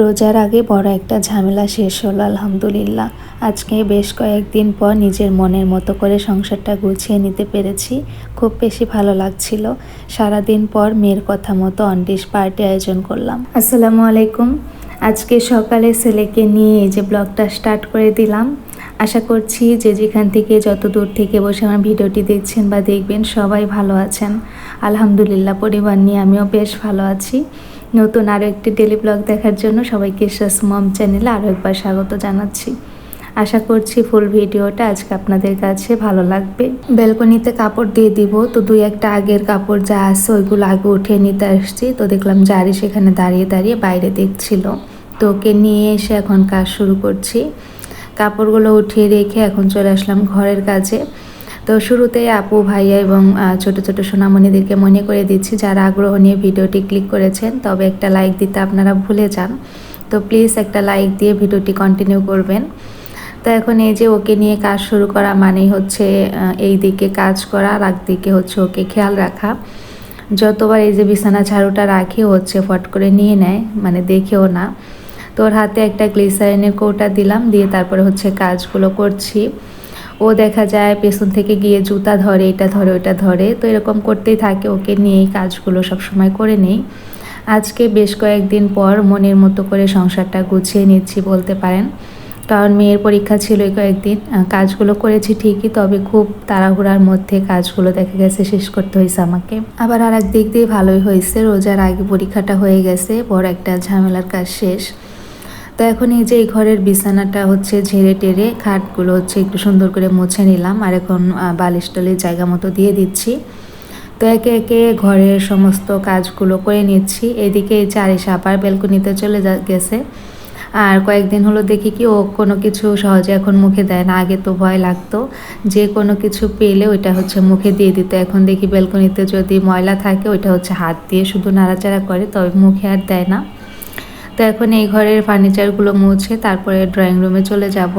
রোজার আগে বড় একটা ঝামেলা শেষ হলো, আলহামদুলিল্লাহ। আজকে বেশ কয়েকদিন পর নিজের মনের মতো করে সংসারটা গুছিয়ে নিতে পেরেছি। খুব বেশি ভালো লাগছিল। সারাদিন পর মেয়ের কথা মতো অনডিশ পার্টি আয়োজন করলাম। আসসালামু আলাইকুম। আজকে সকালে ছেলেকে নিয়ে যে ব্লগটা স্টার্ট করে দিলাম। আশা করছি যে যেখান থেকে যত দূর থেকে বসে আমার ভিডিওটি দেখছেন বা দেখবেন সবাই ভালো আছেন। আলহামদুলিল্লাহ, পরিবার নিয়ে আমিও বেশ ভালো আছি। নতুন আরও একটি ডেলি ব্লগ দেখার জন্য সবাইকে শাস মম চ্যানেলে আরও একবার স্বাগত জানাচ্ছি। আশা করছি ফুল ভিডিওটা আজকে আপনাদের কাছে ভালো লাগবে। ব্যালকনিতে কাপড় দিয়ে দিব, তো দুই একটা আগের কাপড় যা আছে ওইগুলো আগে উঠিয়ে নিতে আসছি। তো দেখলাম জারি সেখানে দাঁড়িয়ে দাঁড়িয়ে বাইরে দেখছিল। তো ওকে নিয়ে এসে এখন কাজ শুরু করছি। কাপড়গুলো উঠিয়ে রেখে এখন চলে আসলাম ঘরের কাজে। তো শুরুতে আপু, ভাইয়া এবং ছোট ছোট সোনামণিদেরকে মনে করে দিচ্ছি, যারা আগ্রহ নিয়ে ভিডিওটি ক্লিক করেছেন, তবে একটা লাইক দিতে আপনারা ভুলে যান। তো প্লিজ একটা লাইক দিয়ে ভিডিওটি কন্টিনিউ করবেন। তো এখন এই যে ওকে নিয়ে কাজ শুরু করা মানেই হচ্ছে এই দিকে কাজ করা, আর দিকে হচ্ছে ওকে খেয়াল রাখা। যতবার এই যে বিছানা ঝাড়ুটা রাখি হচ্ছে ফট করে নিয়ে নেয় মানে দেখেও না। তোর হাতে একটা গ্লিসারিনের কৌটা দিলাম, দিয়ে তারপরে হচ্ছে কাজগুলো করছি। ও দেখা যায় পেছন থেকে গিয়ে জুতা ধরে, এটা ধরে, ওটা ধরে। তো এরকম করতেই থাকে, ওকে নিয়েই কাজগুলো সবসময় করে নেই। আজকে বেশ কয়েকদিন পর মনের মতো করে সংসারটা গুছিয়ে নিচ্ছি বলতে পারেন। কারণ মেয়ের পরীক্ষা ছিল কয়েকদিন কাজগুলো করেছি ঠিকই, তবে খুব তাড়াহুড়ার মধ্যে কাজগুলো দেখা গেছে শেষ করতে হয়েছে আমাকে। আবার আর এক দিক দিয়ে ভালোই হয়েছে রোজার আগে পরীক্ষাটা হয়ে গেছে বড় একটা ঝামেলার কাজ শেষ। তো এখন এই যে এই ঘরের বিছানাটা হচ্ছে ঝেড়ে টেরে খাটগুলো হচ্ছে একটু সুন্দর করে মুছে নিলাম আর এখন বালিশ টলির জায়গা মতো দিয়ে দিচ্ছি। তো একে একে ঘরের সমস্ত কাজগুলো করে নিচ্ছি। এদিকে এই চারি সাপার বেলকনিতে চলে গেছে। আর কয়েকদিন হলো দেখি কি ও কোনো কিছু সহজে এখন মুখে দেয় না। আগে তো ভয় লাগতো। যে কোনো কিছু পেলে ওইটা হচ্ছে মুখে দিয়ে দিত। এখন দেখি বেলকনিতে যদি ময়লা থাকে ওইটা হচ্ছে হাত দিয়ে শুধু নাড়াচাড়া করে, তবে মুখে আর দেয় না। তো এখন এই ঘরের ফার্নিচারগুলো মুছে তারপরে ড্রয়িং রুমে চলে যাব।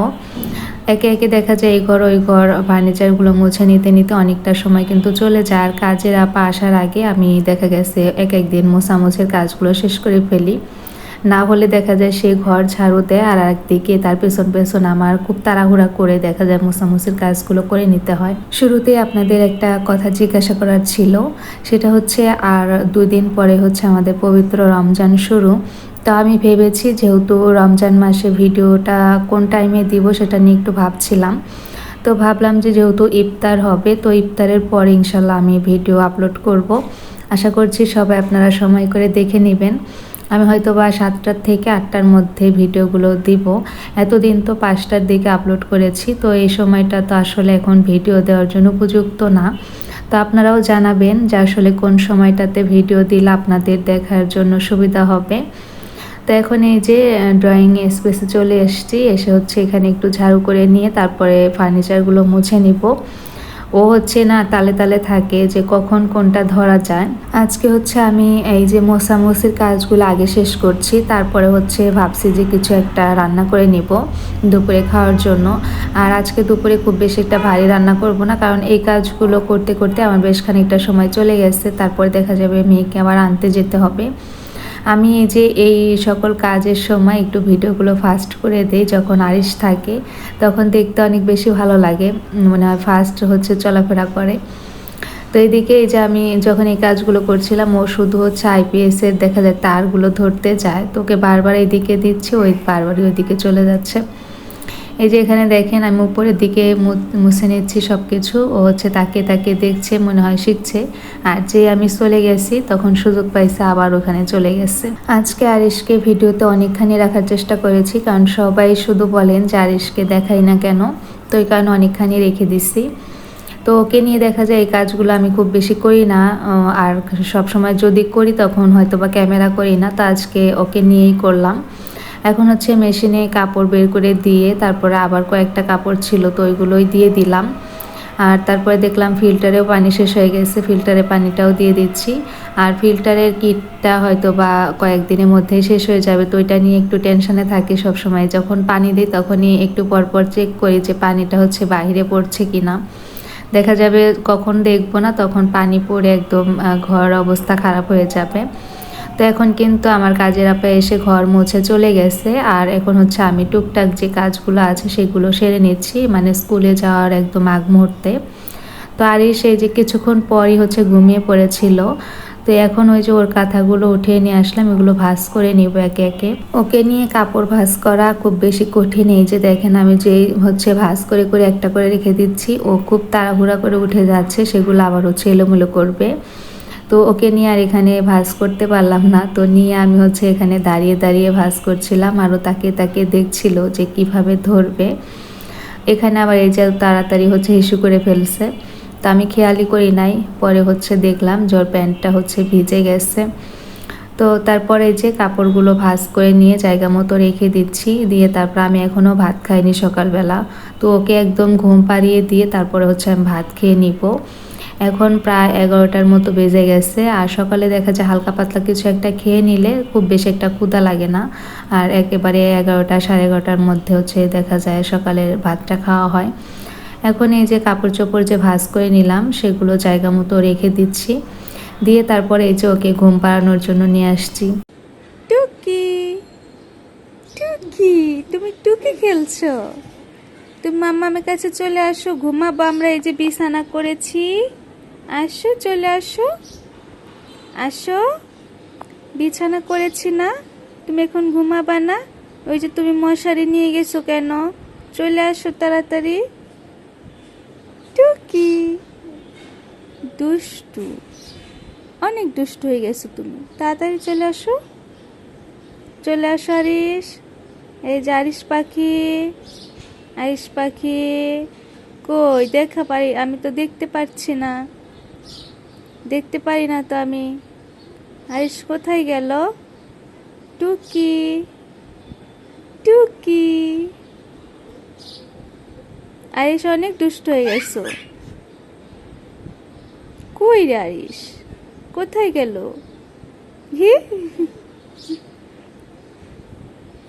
একে একে দেখা যায় এই ঘর, ওই ঘর ফার্নিচারগুলো মুছে নিতে নিতে অনেকটা সময় কিন্তু চলে যায়। আর কাজের আপা আসার আগে আমি দেখা গেছে এক একদিন মোছামুছির কাজগুলো শেষ করে ফেলি। না হলে দেখা যায় সে ঘর ঝাড়ু দেয় আর একদিকে তার পেছন পেছন আমার খুব তাড়াহুড়া করে দেখা যায় মোছামুছির কাজগুলো করে নিতে হয়। শুরুতে আপনাদের একটা কথা জিজ্ঞাসা করার ছিল, সেটা হচ্ছে, আর দুই দিন পরে হচ্ছে আমাদের পবিত্র রমজান শুরু। তো আমি ভেবেছি যেহেতু রমজান মাসে ভিডিওটা কোন টাইমে দিব সেটা নিয়ে একটু ভাবছিলাম। তো ভাবলাম যে যেহেতু ইফতার হবে, তো ইফতারের পরে ইনশাল্লাহ আমি ভিডিও আপলোড করব। আশা করছি সবাই আপনারা সময় করে দেখে নেবেন। আমি হয়তো বা সাতটার থেকে আটটার মধ্যে ভিডিওগুলো দিব। এতদিন তো পাঁচটার দিকে আপলোড করেছি, তো এই সময়টা তো আসলে এখন ভিডিও দেওয়ার জন্য উপযুক্ত না। তো আপনারাও জানাবেন যে আসলে কোন সময়টাতে ভিডিও দিলে আপনাদের দেখার জন্য সুবিধা হবে। তো এখন এই যে ড্রয়িং স্পেসে চলে এসছি। এসে হচ্ছে এখানে একটু ঝাড়ু করে নিয়ে তারপরে ফার্নিচারগুলো মুছে নিব। ও হচ্ছে না তালে তালে থাকে যে কখন কোনটা ধরা যায়। আজকে হচ্ছে আমি এই যে মোসামুসির কাজগুলো আগে শেষ করছি, তারপরে হচ্ছে ভাবছি যে কিছু একটা রান্না করে নিব দুপুরে খাওয়ার জন্য। আর আজকে দুপুরে খুব বেশি একটা ভারী রান্না করব না, কারণ এই কাজগুলো করতে করতে আমার বেশ খানিকটা সময় চলে গেছে। তারপরে দেখা যাবে মেয়েকে আবার আনতে যেতে হবে। আমি এই যে এই সকল কাজের সময় একটু ভিডিওগুলো ফাস্ট করে দেই, যখন আরিস থাকে, তখন দেখতে অনেক বেশি ভালো লাগে। মনে হয় ফাস্ট হচ্ছে, চলাফেরা করে। তো এইদিকে এই যে আমি যখন এই কাজগুলো করছিলাম, ও শুধু হচ্ছে আইপিএসের দেখা যায়, তারগুলো ধরতে যায়। তোকে বারবার এদিকে দিচ্ছে, ওই বারবারই ওইদিকে চলে যাচ্ছে। এই যে এখানে দেখেন, আমি উপরের দিকে মুছে নিচ্ছি সব কিছু ও হচ্ছে তাকে তাকে দেখছে, মনে হয় শিখছে। আর যে আমি চলে গেছি, তখন সুযোগ পাইছে, আবার ওখানে চলে গেছে। আজকে আরিশকে ভিডিওতে অনেকখানি রাখার চেষ্টা করেছি, কারণ সবাই শুধু বলেন যে আরিশকে দেখাই না কেন, তো এই কারণে অনেকখানি রেখে দিছি। তো ওকে নিয়ে দেখা যায়, এই কাজগুলো আমি খুব বেশি করি না। আর সব সময় যদি করি, তখন হয়তো বা ক্যামেরা করি না। তো আজকে ওকে নিয়েই করলাম। এখন হচ্ছে মেশিনে কাপড় বের করে দিয়ে তারপরে আবার কয়েকটা কাপড় ছিল তো ওইগুলোই দিয়ে দিলাম। আর তারপরে দেখলাম ফিল্টারেও পানি শেষ হয়ে গেছে, ফিল্টারে পানিটাও দিয়ে দিচ্ছি। আর ফিল্টারের কিটটা হয়তো বা কয়েকদিনের মধ্যেই শেষ হয়ে যাবে, তো ওইটা নিয়ে একটু টেনশনে থাকি সবসময়। যখন পানি দিই তখনই একটু পরপর চেক করি যে পানিটা হচ্ছে বাহিরে পড়ছে কি না দেখা যাবে কখন দেখব না, তখন পানি পড়ে একদম ঘর অবস্থা খারাপ হয়ে যাবে। তো এখন কিন্তু আমার কাজের আপা এসে ঘর মুছে চলে গেছে। আর এখন হচ্ছে আমি টুকটাক যে কাজগুলো আছে সেগুলো সেরে নিচ্ছি মানে স্কুলে যাওয়ার একদম আগ মুহূর্তে। তো আর সেই যে কিছুক্ষণ পরই হচ্ছে ঘুমিয়ে পড়েছিল। তো এখন ওই যে ওর কাঁথাগুলো উঠিয়ে নিয়ে আসলাম, এগুলো ভাজ করে নিব একে একে। ওকে নিয়ে কাপড় ভাজ করা খুব বেশি কঠিন, এই যে দেখেন আমি যে হচ্ছে ভাজ করে করে একটা করে রেখে দিচ্ছি, ও খুব তাড়াহুড়া করে উঠে যাচ্ছে, সেগুলো আবার হচ্ছে এলোমেলো করবে। তো ওকে নিয়ে আর এখানে ভাজ করতে পারলাম না। তো নিয়ে আমি হচ্ছে এখানে দাঁড়িয়ে দাঁড়িয়ে ভাজ করছিলাম আরও তাকে তাকে দেখছিল যে কীভাবে ধরবে। এখানে আবার এই যে তাড়াতাড়ি হচ্ছে হিসু করে ফেলছে। তো আমি খেয়ালই করি নাই। পরে হচ্ছে দেখলাম ওর প্যান্টটা হচ্ছে ভিজে গেছে। তো তারপরে যে কাপড়গুলো ভাজ করে নিয়ে জায়গা মতো রেখে দিচ্ছি। দিয়ে তারপর আমি এখনও ভাত খাইনি সকালবেলা। তো ওকে একদম ঘুম পাড়িয়ে দিয়ে তারপরে হচ্ছে আমি ভাত খেয়ে নিব। এখন প্রায় এগারোটার মতো বেজে গেছে আর সকালে দেখা যায় হালকা পাতলা কিছু একটা খেয়ে নিলে খুব বেশি একটা ক্ষুদা লাগে না। আর একেবারে এগারোটা, সাড়ে এগারোটার মধ্যে হচ্ছে দেখা যায় সকালের ভাতটা খাওয়া হয়। এখন এই যে কাপড় চোপড় যে ভাজ করে নিলাম, সেগুলো জায়গা মতো রেখে দিচ্ছি। দিয়ে তারপরে এই যে ওকে ঘুম পাড়ানোর জন্য নিয়ে আসছি। টুকি টুকি, তুমি টুকি খেলছো? তুমি মাম্মামের কাছে চলে আসো, ঘুমাবো, আমরা এই যে বিছানা করেছি। আসো, চলে আসো। আসো। বিছানা করেছি না। তুমি এখন ঘুমাবা না। ওই যে তুমি মশারি নিয়ে গেছো কেন? চলে আসো তাড়াতাড়ি। টুকি। দুষ্টু। অনেক দুষ্টু হয়ে গেছো তুমি। তাড়াতাড়ি চলে আসো। চলে আসো আরিস এই যে আরিস পাখি। আরিস পাখি। কই, দেখা পারি আমি তো দেখতে পারছি না। দেখতে পারি না তো আমি। আরিস কোথায় গেল? টুকি। টুকি। আরিস অনেক দুষ্ট হয়ে গেছো। কই রে আরিস কোথায় গেল? হি?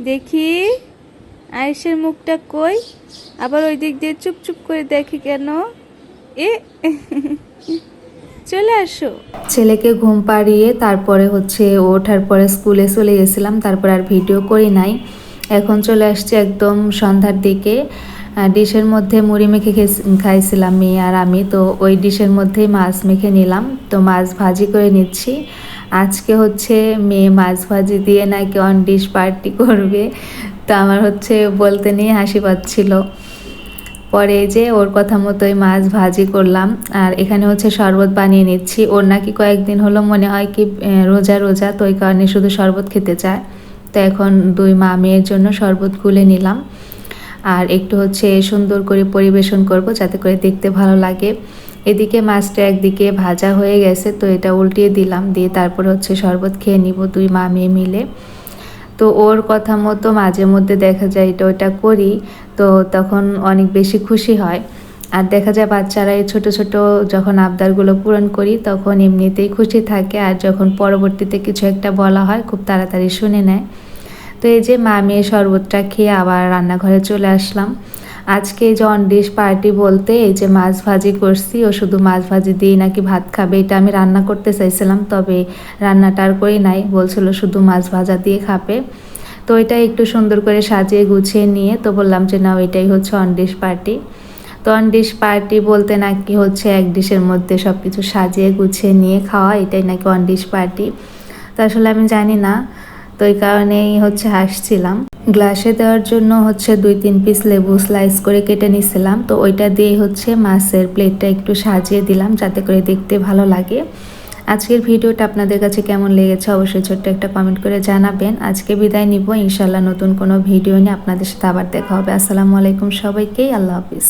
দেখি আয়েশের মুখটা কই? আবার ওই দিক দিয়ে চুপ চুপ করে দেখি কেন? এ চলে আসো। ছেলেকে ঘুম পাড়িয়ে তারপরে হচ্ছে ওঠার পরে স্কুলে চলে গেছিলাম, তারপর আর ভিডিও করি নাই। এখন চলে আসছে একদম সন্ধ্যার দিকে। ডিশের মধ্যে মুড়ি মেখে খাইছিলাম মেয়ে আর আমি, তো ওই ডিশের মধ্যেই মাছ মেখে নিলাম। তো মাছ ভাজি করে নিচ্ছি। আজকে হচ্ছে মেয়ে মাছ ভাজি দিয়ে নাকি অন ডিশ পার্টি করবে। তো আমার হচ্ছে বলতে নিয়ে হাসি পাচ্ছিল পরে যে ওর কথা মতোই মাছ ভাজি করলাম, আর এখানে হচ্ছে শরবত বানিয়ে নিচ্ছি। ওর নাকি কয়েকদিন হলো মনে হয় কি রোজা রোজা, তো ওই কারণে শুধু শরবত খেতে চায়। তো এখন দুই মা মেয়ের জন্য শরবত গুলে নিলাম। আর একটু হচ্ছে সুন্দর করে পরিবেশন করব যাতে করে দেখতে ভালো লাগে। এদিকে মাছটা একদিকে ভাজা হয়ে গেছে, তো এটা উল্টিয়ে দিলাম। দিয়ে তারপর হচ্ছে শরবত খেয়ে নিব দুই মা মেয়ে মিলে। তো ওর কথা মতো মাঝে মধ্যে দেখা যায় এটা ওটা করি, তো তখন অনেক বেশি খুশি হয়। আর দেখা যায় বাচ্চারা এই ছোটো ছোটো যখন আবদারগুলো পূরণ করি, তখন এমনিতেই খুশি থাকে। আর যখন পরবর্তীতে কিছু একটা বলা হয়, খুব তাড়াতাড়ি শুনে নেয়। তো এই যে মা মেয়ে শরবতটা খেয়ে আবার রান্নাঘরে চলে আসলাম। আজকে অনডিশ পার্টি বলতে এই যে মাছ ভাজি করছি, ও শুধু মাছ ভাজি দিয়ে নাকি ভাত খাবে, এটা আমি রান্না করতে চাইছিলাম, তবে রান্নাটা আর করি নাই, বলছিল শুধু মাছ ভাজা দিয়ে খাবে। তো এটা একটু সুন্দর করে সাজিয়ে গুছিয়ে নিয়ে, তো বললাম যে না ওইটাই হচ্ছে অনডিশ পার্টি। তো অনডিশ পার্টি বলতে নাকি হচ্ছে এক ডিশের মধ্যে সব কিছু সাজিয়ে গুছিয়ে নিয়ে খাওয়া, এটাই নাকি অনডিশ পার্টি। তো আসলে আমি জানি না তো এই কারণেই হচ্ছে হাসছিলাম। গ্লাসে দেওয়ার জন্য হচ্ছে দুই তিন পিস লেবু স্লাইস করে কেটে নিছিলাম। তো ওইটা দিয়ে হচ্ছে মাছের প্লেটটা একটু সাজিয়ে দিলাম যাতে করে দেখতে ভালো লাগে। আজকের ভিডিওটা আপনাদের কাছে কেমন লেগেছে অবশ্যই ছোট্ট একটা কমেন্ট করে জানাবেন। আজকে বিদায় নিব। ইনশাল্লাহ নতুন কোনো ভিডিও নিয়ে আপনাদের সাথে আবার দেখা হবে। আসসালামু আলাইকুম সবাইকেই আল্লাহ হাফিজ।